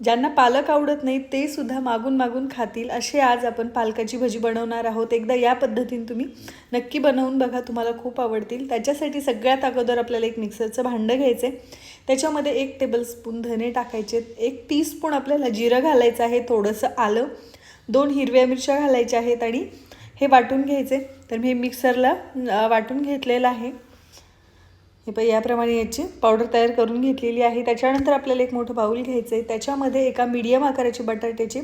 ज्यांना पालक आवडत नाही ते सुद्धा मागून मागून खातील. असे आज आपण पालकाची भजी बनवणार आहोत. एकदा या पद्धतीने तुम्ही नक्की बनवून बघा तुम्हाला खूप आवडतील. त्याच्यासाठी सगळ्यात अगोदर आपल्याला एक मिक्सरचं भांडं घ्यायचं आहे त्याच्यामध्ये एक टेबलस्पून धने टाकायचे. एक टीस्पून आपल्याला जिरं घालायचं आहे थोडंसं आलं. दोन हिरव्या मिरच्या घालायच्या आहेत आणि हे वाटून घ्यायचे तर मी मिक्सरला वाटून घेतलेलं आहे. हे पण याप्रमाणे याची पावडर तयार करून घेतलेली आहे. त्याच्यानंतर आपल्याला एक मोठं बाऊल घ्यायचं आहे. त्याच्यामध्ये एका मीडियम आकाराचे बटाट्याचे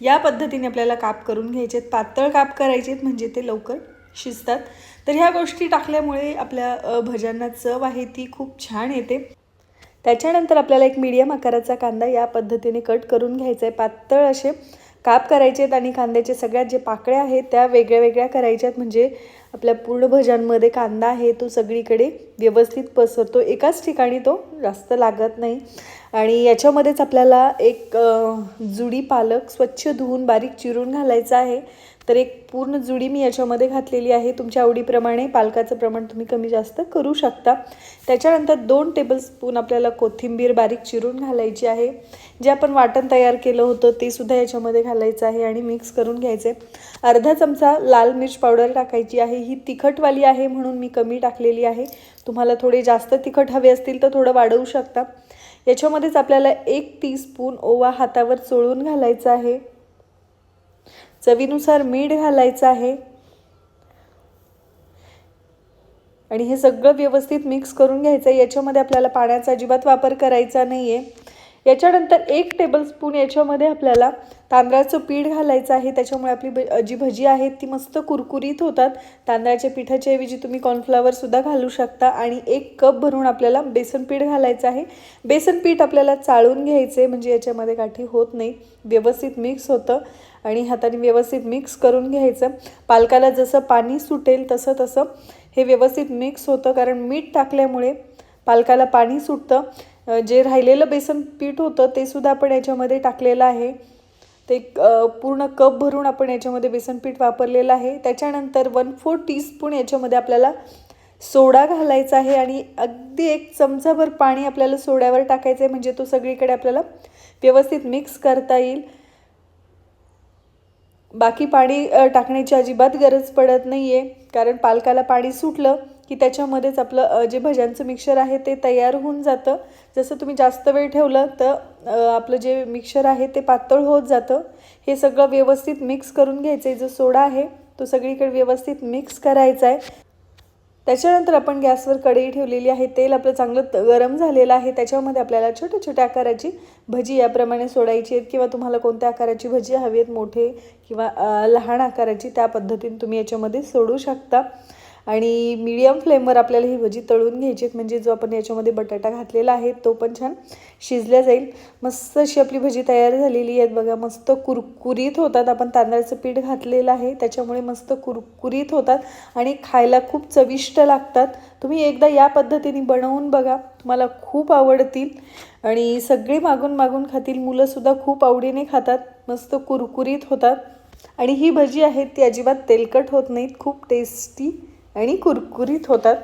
या पद्धतीने आपल्याला काप करून घ्यायचे आहेत. पातळ काप करायचे आहेत म्हणजे ते लवकर शिजतात. तर ह्या गोष्टी टाकल्यामुळे आपल्या भज्यांना चव आहे ती खूप छान येते. त्याच्यानंतर आपल्याला एक मीडियम आकाराचा कांदा या पद्धतीने कट करून घ्यायचा आहे. पातळ असे काप करायचे आहेत आणि कांद्याचे सगळ्यात जे पाकळ्या आहेत त्या वेगळ्या वेगळ्या करायच्या आहेत. म्हणजे आपल्या पूर्ण भज्यांमध्ये कांदा आहे तो सगळीकडे व्यवस्थित पसरतो. एकाच ठिकाणी तो जास्त लागत नाही. आणि याच्यामध्येच आपल्याला एक जुडी पालक स्वच्छ धुवून बारीक चिरून घालायचा आहे. तर एक पूर्ण जुडी मी याच्यामध्ये घातलेली आहे. तुमच्या आवडीप्रमाणे पालकाचं प्रमाण तुम्ही कमी जास्त करू शकता. त्याच्यानंतर दोन टेबलस्पून आपल्याला कोथिंबीर बारीक चिरून घालायची आहे. जे आपण वाटण तयार केलं होतं ते सुद्धा याच्यामध्ये घालायचं आहे आणि मिक्स करून घ्यायचे. अर्धा चमचा लाल मिर्च पावडर टाकायची आहे. ही तिखटवाली आहे म्हणून मी कमी टाकलेली आहे. तुम्हाला थोडे जास्त तिखट हवे असतील तर थोडं वाढवू शकता. याच्यामध्येच आपल्याला एक टीस्पून ओवा हातावर चोळून घालायचा आहे. चवीनुसार मीठ घालायचं आहे. आणि हे सगळं व्यवस्थित मिक्स करून घ्यायचं आहे. याच्यामध्ये आपल्याला पाण्याचा अजिबात वापर करायचा नाही आहे याच्यानंतर एक टेबलस्पून याच्यामध्ये आपल्याला तांदळाचं पीठ घालायचं आहे. त्याच्यामुळे आपली भ जी भजी आहेत ती मस्त कुरकुरीत होतात. तांदळाच्या पिठाच्या ऐवजी तुम्ही कॉर्नफ्लावरसुद्धा घालू शकता आणि एक कप भरून आपल्याला बेसन पीठ घालायचं आहे. बेसन पीठ आपल्याला चाळून घ्यायचे म्हणजे याच्यामध्ये गाठी होत नाही. व्यवस्थित मिक्स होतं आणि हाताने व्यवस्थित मिक्स करून घ्यायचं. पालकाला जसं पाणी सुटेल तसं तसं हे व्यवस्थित मिक्स होतं कारण मीठ टाकल्यामुळे पालकाला पाणी सुटतं. जे राहिलेलं बेसन पीठ होतं ते सुद्धा आपण याच्यामध्ये टाकलेलं आहे. ते पूर्ण कप भरून आपण याच्यामध्ये बेसन पीठ वापरलेलं आहे. त्याच्यानंतर वन फोर टीस्पून याच्यामध्ये आपल्याला सोडा घालायचा आहे आणि अगदी एक चमचाभर पाणी आपल्याला सोड्यावर टाकायचं आहे म्हणजे तो सगळीकडे आपल्याला व्यवस्थित मिक्स करता येईल. बाकी पाणी टाकण्याची अजिबात गरज पडत नाही आहे कारण पालकाला पाणी सुटलं की त्याच्यामध्येच आपलं जे भज्यांचं मिक्सर आहे ते तयार होऊन जातं. जसं तुम्ही जास्त वेळ ठेवलं तर आपलं जे मिक्सर आहे ते पातळ होत जातं. हे सगळं व्यवस्थित मिक्स करून घ्यायचं आहे जो सोडा आहे तो सगळीकडे व्यवस्थित मिक्स करायचा आहे त्याच्यानंतर आपण गॅसवर कढई ठेवलेली आहे. तेल आपलं चांगलं त- गरम झालेलं आहे. त्याच्यामध्ये आपल्याला छोट्या छोट्या आकाराची भजी याप्रमाणे सोडायची आहेत किंवा तुम्हाला कोणत्या आकाराची भजी हवी आहेत मोठे किंवा लहान आकाराची त्या पद्धतीने तुम्ही याच्यामध्ये सोडू शकता. आणि मीडियम फ्लेमवर आपल्याला ही भजी तळून घ्यायची आहेत. म्हणजे जो आपण याच्यामध्ये बटाटा घातलेला आहे तो पण छान शिजल्या जाईल. मस्त अशी आपली भजी तयार झालेली आहेत बघा. मस्त कुरकुरीत होतात. आपण तांदळाचं पीठ घातलेलं आहे त्याच्यामुळे मस्त कुरकुरीत होतात आणि खायला खूप चविष्ट लागतात. तुम्ही एकदा या पद्धतीने बनवून बघा. तुम्हाला खूप आवडतील. आणि सगळे मागून मागून खातील. मुलंसुद्धा खूप आवडीने खातात. मस्त कुरकुरीत होतात. आणि ही भजी आहेत ती अजिबात तेलकट होत नाहीत. खूप टेस्टी आणि कुरकुरीत होतात.